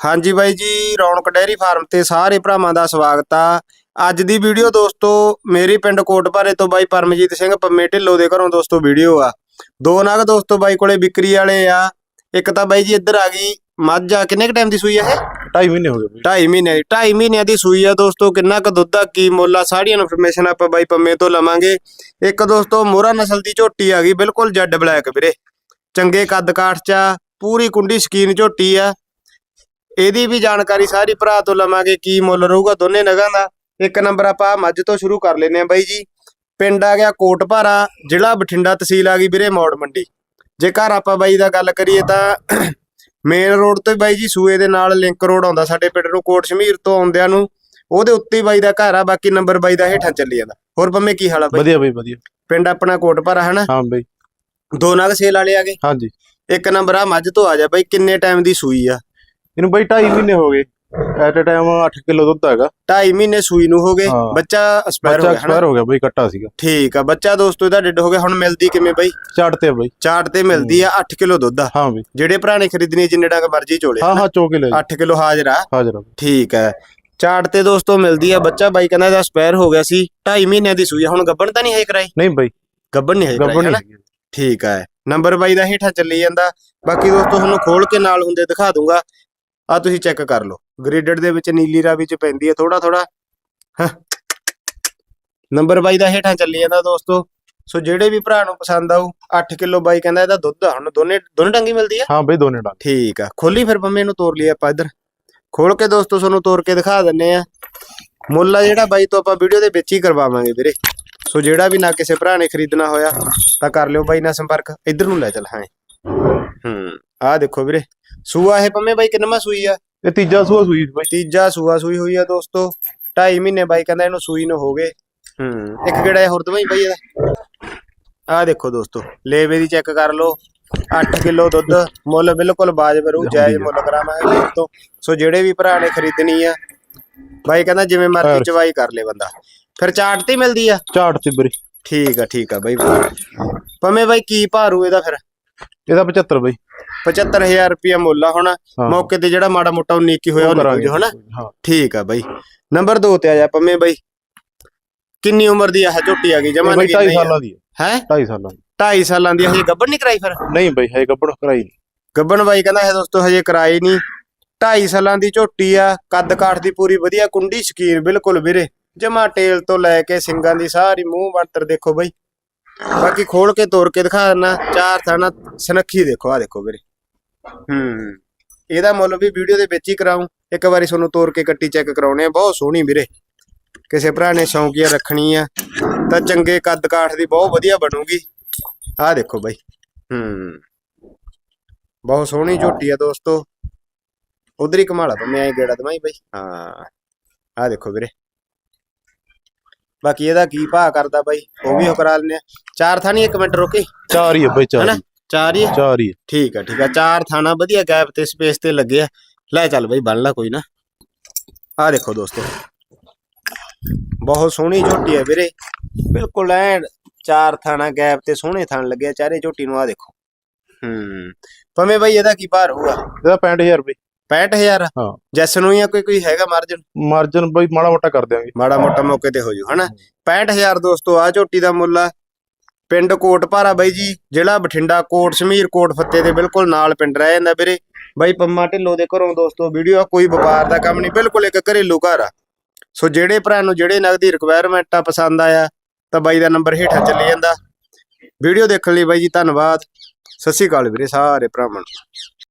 ਹਾਂਜੀ ਬਾਈ ਜੀ ਰੌਣਕ ਡੈਰੀ ਫਾਰਮ ਤੇ ਸਾਰੇ ਭਰਾਵਾਂ ਦਾ ਸਵਾਗਤ ਆ। ਅੱਜ ਦੀ ਵੀਡੀਓ ਦੋਸਤੋ ਮੇਰੀ ਪਿੰਡ ਕੋਟਪਾਰੇ ਤੋਂ ਬਾਈ ਪਰਮਜੀਤ ਸਿੰਘ ਪੰਮੇ ਢਿੱਲੋ ਦੇ ਘਰੋਂ ਦੋਸਤੋ ਵੀਡੀਓ ਆ। ਦੋ ਨਗ ਦੋਸਤੋ ਬਾਈ ਕੋਲੇ ਵਿਕਰੀ ਵਾਲੇ ਆ। ਇੱਕ ਤਾਂ ਬਾਈ ਜੀ ਇੱਧਰ ਆ ਗਈ ਮੱਝ ਆ ਕਿੰਨੇ ਕ ਟਾਈਮ ਦੀ ਸੂਈ ਆ ਇਹ? ਢਾਈ ਮਹੀਨੇ ਹੋ ਗਏ ਬਈ। ਢਾਈ ਮਹੀਨੇ ਦੀ ਢਾਈ ਮਹੀਨਿਆਂ ਦੀ ਸੂਈ ਆ ਦੋਸਤੋ ਕਿੰਨਾ ਕੁ ਦੁੱਧ ਆ ਕੀ ਮੁੱਲ ਆ ਸਾਰੀਆਂ ਇਨਫੋਰਮੇਸ਼ਨ ਆਪਾਂ ਬਾਈ ਪੰਮੇ ਤੋਂ ਲਵਾਂਗੇ। ਇੱਕ ਦੋਸਤੋ ਮੋਹਰਾ ਨਸਲ ਦੀ ਝੋਟੀ ਆ ਗਈ ਬਿਲਕੁਲ ਜੈਡ ਬਲੈਕ ਵੀਰੇ। ਚੰਗੇ ਕੱਦ ਕਾਠ ਚ ਪੂਰੀ ਕੁੰਡੀ ਸਕੀਨ ਝੋਟੀ ਆ। ਇਹਦੀ ਵੀ ਜਾਣਕਾਰੀ ਸਾਰੀ ਭਰਾ ਤੋਂ ਲਵਾਂਗੇ ਕੀ ਮੁੱਲ ਰਹੂਗਾ ਦੋਨੇ ਨਗਾਂ ਦਾ। ਇੱਕ ਨੰਬਰ ਆਪਾਂ ਮੱਝ ਤੋਂ ਸ਼ੁਰੂ ਕਰ ਲੈਨੇ ਆ ਬਾਈ ਜੀ। ਪਿੰਡ ਆ ਗਿਆ ਕੋਟਪਾਰਾ ਜ਼ਿਲ੍ਹਾ ਬਠਿੰਡਾ ਤਹਿਸੀਲ ਆ ਗਈ ਵੀਰੇ ਮੌੜ ਮੰਡੀ। ਜੇ ਘਰ ਆਪਾਂ ਬਾਈ ਦਾ ਗੱਲ ਕਰੀਏ ਤਾਂ ਮੇਨ ਰੋਡ ਤੋਂ ਹੀ ਬਾਈ ਜੀ ਸੂਏ ਦੇ ਨਾਲ ਲਿੰਕ ਰੋਡ ਆਉਂਦਾ ਸਾਡੇ ਪਿੰਡ ਨੂੰ ਕੋਟ ਸ਼ਮੀਰ ਤੋਂ ਆਉਂਦਿਆਂ ਨੂੰ। ਉਹਦੇ ਉੱਤੇ ਹੀ ਬਾਈ ਦਾ ਘਰ ਆ ਬਾਕੀ ਨੰਬਰ ਬਾਈ ਦਾ ਹੇਠਾਂ ਚੱਲੀ ਜਾਂਦਾ। ਹੋਰ ਪੰਮੇ ਕੀ ਹਾਲ ਆ ਬਾਈ? ਵਧੀਆ ਬਈ ਵਧੀਆ। ਪਿੰਡ ਆਪਣਾ ਕੋਟਪਾਰਾ ਹਨਾ? ਹਾਂ ਬਈ। ਦੋ ਨਗ ਸੇਲ ਵਾਲੇ ਆ ਗਏ। ਹਾਂਜੀ। ਇੱਕ ਨੰਬਰ ਆ ਮੱਝ ਤੋਂ ਆ ਜਾ ਬਾਈ ਕਿੰਨੇ ਟਾਈਮ ਦੀ ਸੂਈ ਆ? ਇਹਨੂੰ ਬਈ ਢਾਈ ਮਹੀਨੇ ਹੋ ਗਏ। ਐਟ ਅ ਟਾਈਮ 8 ਕਿਲੋ ਦੁੱਧ ਹੈਗਾ। 2.5 ਮਹੀਨੇ ਸੂਈ ਨੂੰ ਹੋ ਗਏ। ਹਾਂ। ਬੱਚਾ ਐਕਸਪਾਇਰ ਹੋ ਬੱਚਾ ਗਿਆ ਹਨਾ? ਐਕਸਪਾਇਰ ਹੋ ਗਿਆ ਬਈ ਕੱਟਾ ਸੀਗਾ। ਠੀਕ ਆ ਬੱਚਾ ਦੋਸਤੋ ਇਹਦਾ ਡਿੱਡ ਹੋ ਗਿਆ ਹੁਣ ਮਿਲਦੀ ਕਿਵੇਂ ਬਾਈ? ਝਾੜ ਤੇ ਆ ਬਈ। ਚਾਟ ਤੇ ਮਿਲਦੀ ਆ 8 ਕਿਲੋ ਦੁੱਧ ਆ। ਹਾਂ ਬਈ। ਜਿਹੜੇ ਭਰਾ ਨੇ ਖਰੀਦਣੀ ਜਿੰਨੇ ਡੰਗ ਮਰਜ਼ੀ ਚੋਲੇ ਹਾਂ ਹਾਂ ਚੋਕੇ ਲੈ 8 ਕਿਲੋ ਹਾਜ਼ਰ ਆ। ਹਾਜ਼ਰ ਆ ਬਈ। ਠੀਕ ਹੈ ਚਾਟ ਤੇ ਦੋਸਤੋ ਮਿਲਦੀ ਆ ਬੱਚਾ ਬਾਈ ਕਹਿੰਦਾ ਇਹਦਾ ਸਪੈਰ ਹੋ ਗਿਆ ਸੀ 2.5 ਮਹੀਨਿਆਂ ਦੀ ਸੂਈ ਆ। ਹੁਣ ਗੱਬਣ ਤਾਂ ਨਹੀਂ ਹੈ ਕਰਾਈ? ਨਹੀਂ ਬਈ। ਗੱਬਣ ਨਹੀਂ ਹੈ ਕਰਾਈ ਗੱਬੜ ਹਨਾ? ਨਹੀਂ ਹੈਗੀ। ਠੀਕ ਹੈ ਨੰਬਰ ਬਾਈ ਦਾ ਹੇਠਾਂ ਚੱਲੀ ਜਾਂਦਾ। ਬਾਕੀ ਦੋਸਤੋ ਤੁਹਾਨੂੰ ਖੋਲ ਕੇ ਨਾਲ ਹੁੰਦੇ ਦਿਖਾ ਦੂੰਗਾ। ਆ ਤੁਸੀਂ ਚੈੱਕ ਕਰ ਲਓ। ਗ੍ਰੇਡਡ ਦੇ ਵਿੱਚ ਨੀਲੀ ਰਾਵੀ ਚ ਪੈਂਦੀ ਹੈ ਥੋੜਾ ਥੋੜਾ ਨੰਬਰ ਬਾਈ ਦਾ ਹੇਠਾਂ ਚੱਲੀ ਜਾਂਦਾ ਦੋਸਤੋ। ਸੋ ਜਿਹੜੇ ਵੀ ਭਰਾ ਨੂੰ ਪਸੰਦ ਆਊ 8 ਕਿਲੋ ਬਾਈ ਕਹਿੰਦਾ ਇਹਦਾ ਦੁੱਧ ਆ। ਹੁਣ ਦੋਨੇ ਦੋਨੇ ਟੰਗੀ ਮਿਲਦੀ ਆ? ਹਾਂ ਬਈ ਦੋਨੇ ਡੰਗ। ਠੀਕ ਆ। ਖੋਲੀ ਫਿਰ ਪੰਮੇ ਨੂੰ ਤੋਰ ਲਈ ਆਪਾਂ ਇੱਧਰ। ਖੋਲ ਕੇ ਦੋਸਤੋ ਤੁਹਾਨੂੰ ਤੋਰ ਕੇ ਦਿਖਾ ਦਿੰਨੇ ਆ। ਮੁੱਲ ਆ ਜਿਹੜਾ ਬਾਈ ਤੋਂ ਆਪਾਂ ਵੀਡੀਓ ਦੇ ਵਿੱਚ ਹੀ ਕਰਵਾਵਾਂਗੇ ਵੀਰੇ। ਸੋ ਜਿਹੜਾ ਵੀ ਨਾ ਕਿਸੇ ਭਰਾ ਨੇ ਖਰੀਦਣਾ ਹੋਇਆ ਤਾਂ ਕਰ ਲਿਓ ਬਾਈ ਨਾਲ ਸੰਪਰਕ। ਇੱਧਰ ਨੂੰ ਲੈ ਚੱਲ ਹਾਂ। ਹੂੰ ਆਹ ਦੇਖੋ ਵੀਰੇ। ਸੂਆ ਇਹ ਪੰਮੇ ਬਾਈ ਕਿੰਨਵਾਂ ਸੂਈ ਆ? ਇਹ ਤੀਜਾ ਸੂਆ ਸੂਈ ਬਈ। ਤੀਜਾ ਸੂਆ ਸੂਈ ਹੋਈ ਆ ਦੋਸਤੋ। 2.5 ਮਹੀਨੇ ਬਾਈ ਕਹਿੰਦਾ ਇਹਨੂੰ ਸੂਈ ਨੂੰ ਹੋ ਗਏ। ਹੂੰ। ਇੱਕ ਕਿਹੜਾ ਹੋਰ ਦਵਾਈ ਬਾਈ ਇਹਦਾ? ਆਹ ਦੇਖੋ ਦੋਸਤੋ ਲੇਵੇ ਦੀ ਚੈੱਕ ਕਰ ਲਓ। 8 ਕਿਲੋ ਦੁੱਧ ਮੁੱਲ ਬਿਲਕੁਲ ਬਾਜਬ ਰੂ ਜਾਇਜ਼ ਮੁੱਲ ਕਰਾਵਾਂਗੇ ਵੀਰ ਤੋਂ ਸੋ ਜਿਹੜੇ ਵੀ ਭਰਾ ਨੇ ਖਰੀਦਣੀ ਆ ਬਾਈ ਕਹਿੰਦਾ ਜਿਵੇਂ ਮਰਜ਼ੀ। ਚਵਾਈ ਕਰ ਲੈ ਬੰਦਾ। ਫਿਰ ਚਾਟ ਤੇ ਮਿਲਦੀ ਆ? ਝਾੜ ਤੇ ਬਈ ਠੀਕ ਆ ਠੀਕ ਆ ਬਾਈ। ਪਮੇ ਬਾਈ ਕੀ ਭਾਰੂ ਇਹਦਾ ਫਿਰ? ਇਹਦਾ 75 ਬਈ। 75000 ਰੁਪਿਆ ਮੁੱਲ ਆ ਹੁਣ। ਹਾਂ। ਮੌਕੇ ਤੇ ਜਿਹੜਾ ਮਾੜਾ ਮੋਟਾ 19 ਕੀ ਹੋਇਆ ਉਹ ਨਿਕਲ ਜੋ ਹਨਾ? ਹਾਂ। ਠੀਕ ਆ ਬਾਈ। ਨੰਬਰ 2 ਤੇ ਆ ਜਾ ਪੰਮੇ ਬਾਈ। ਕਿੰਨੀ ਉਮਰ ਦੀ ਆ? ਇਹ ਝੋਟੀ ਆ ਗਈ ਜਮਾ ਬਈ 2.5 ਸਾਲਾਂ ਦੀ ਹੈ? 2.5 ਸਾਲਾਂ ਦੀ। 2.5 ਸਾਲਾਂ ਦੀ ਹਜੇ ਗੱਬੜ ਨਹੀਂ ਕਰਾਈ ਫਿਰ? ਨਹੀਂ ਬਈ ਹੈ ਗੱਬੜ ਕਰਾਈ ਨਹੀਂ। ਗੱਬਣ ਬਾਈ ਕਹਿੰਦਾ ਹੈ ਦੋਸਤੋ ਹਜੇ ਕਰਾਈ ਨਹੀਂ। 2.5 ਸਾਲਾਂ ਦੀ ਝੋਟੀ ਆ ਕੱਦ ਕਾਠ ਦੀ ਪੂਰੀ ਵਧੀਆ ਕੁੰਡੀ ਸ਼ਕੀਨ ਬਿਲਕੁਲ ਵੀਰੇ। ਜਮਾ ਟੇਲ ਤੋਂ ਲੈ ਕੇ ਸਿੰਗਾਂ ਦੀ ਸਾਰੀ ਮੂੰਹ ਬਣਤਰ ਦੇਖੋ ਬਾਈ। ਬਾਕੀ ਖੋਲ ਕੇ ਤੋੜ ਕੇ ਦਿਖਾ ਦਿੰਨਾ ਚਾਰ ਥਾਣਾ ਸਨੱਖੀ ਦੇਖੋ ਆ ਦੇਖੋ ਵੀਰੇ। ਹੂੰ। ਇਹਦਾ ਮੁੱਲ ਵੀ ਵੀਡੀਓ ਦੇ ਵਿੱਚ ਹੀ ਕਰਾਉਂ ਇੱਕ ਵਾਰੀ ਤੁਹਾਨੂੰ ਤੋੜ ਕੇ ਕੱਟੀ ਚੈੱਕ ਕਰਾਉਣੇ ਆ ਬਹੁਤ ਸੋਹਣੀ ਵੀਰੇ। ਕਿਸੇ ਭਰਾ ਨੇ ਸ਼ੌਂਕੀਆ ਰੱਖਣੀ ਆ ਤਾਂ ਚੰਗੇ ਕੱਦ ਕਾਠ ਦੀ ਬਹੁਤ ਵਧੀਆ ਬਣੂਗੀ। ਆਹ ਦੇਖੋ ਬਾਈ। ਹੂੰ। ਬਹੁਤ ਸੋਹਣੀ ਝੋਟੀ ਆ ਦੋਸਤੋ। ਉਧਰ ਹੀ ਕਮਾਲਾ ਤਾਂ ਮੈਂ ਐ ਗੇੜਾ ਦਵਾਈ ਬਾਈ। ਹਾਂ। ਆਹ ਦੇਖੋ ਵੀਰੇ। ਬਾਕੀ ਇਹਦਾ ਕੀ ਭਾਅ ਕਰਦਾ ਬਾਈ ਉਹ ਵੀ ਉਹ ਕਰਾ ਲੈਨੇ ਆ। ਚਾਰ ਥਾਣੀ ਇੱਕ ਮਿੰਟ ਰੁਕੇ। ਚਾਰ ਹੀ ਬਈ ਚਾਰ ਹਨਾ? ਚਾਰ ਹੀ ਆ? ਚਾਰ ਹੀ। ਠੀਕ ਆ ਠੀਕ ਆ। ਚਾਰ ਥਾਣਾ ਵਧੀਆ ਗੈਪ ਤੇ ਸਪੇਸ ਤੇ ਲੱਗੇ ਆ। ਲੈ ਚੱਲ ਬਾਈ ਬਣ ਲਾ ਕੋਈ ਨਾ। ਆਹ ਦੇਖੋ ਦੋਸਤੋ। ਬਹੁਤ ਸੋਹਣੀ ਝੋਟੀ ਹੈ ਵੀਰੇ। ਬਿਲਕੁਲ ਐ ਚਾਰ ਥਾਣਾ ਗੈਪ ਤੇ ਸੋਹਣੇ ਥਾਣ ਲੱਗੇ ਆ। ਚਾਰੇ ਝੋਟੀ ਨੂੰ ਆਹ ਦੇਖੋ। ਹੂੰ। ਭਵੇਂ ਬਾਈ ਇਹਦਾ ਕੀ ਭਾਰ ਹੋਊਗਾ ਇਹਦਾ 65000 ਬਈ 65000 ਹਾਂ। ਜੈਸ ਨੂੰ ਜਾਂ ਕੋਈ ਕੋਈ ਹੈਗਾ ਮਾਰਜਨ ਮਾਰਜਨ ਬਈ ਮਾੜਾ ਮੋਟਾ ਕਰ ਦਿਆਂਗੇ। ਮਾੜਾ ਮੋਟਾ ਮੌਕੇ ਤੇ ਹੋ ਜੂ ਹਨਾ? 65000 ਦੋਸਤੋ ਆ ਝੋਟੀ ਦਾ ਮੁੱਲ ਆ। ਪਿੰਡ ਕੋਟਪਾਰਾ ਬਾਈ ਜੀ ਜ਼ਿਲ੍ਹਾ ਬਠਿੰਡਾ ਕੋਟ ਸਮੀਰ ਕੋਟ ਫੱਤੇ ਦੇ ਬਿਲਕੁਲ ਨਾਲ ਪਿੰਡ ਰਹਿ ਜਾਂਦਾ ਵੀਰੇ। ਬਾਈ ਪੰਮਾ ਢਿੱਲੋ ਦੇ ਘਰੋਂ ਦੋਸਤੋ ਵੀਡੀਓ ਕੋਈ ਵਪਾਰ ਦਾ ਕੰਮ ਨਹੀਂ ਬਿਲਕੁਲ ਇੱਕ ਘਰੇਲੂ ਘਰ ਆ। ਸੋ ਜਿਹੜੇ ਭਰਾ ਨੂੰ ਜਿਹੜੇ ਨਗਦੀ ਰਿਕੁਆਇਰਮੈਂਟ ਆ ਪਸੰਦ ਆਇਆ ਤਾਂ ਬਾਈ ਦਾ ਨੰਬਰ ਹੇਠਾਂ ਚੱਲੀ ਜਾਂਦਾ। ਵੀਡੀਓ ਦੇਖਣ ਲਈ ਬਾਈ ਜੀ ਧੰਨਵਾਦ। ਸਤਿ ਸ਼੍ਰੀ ਅਕਾਲ ਵੀਰੇ ਸਾਰੇ ਭਰਾਵਾਂ ਨੂੰ।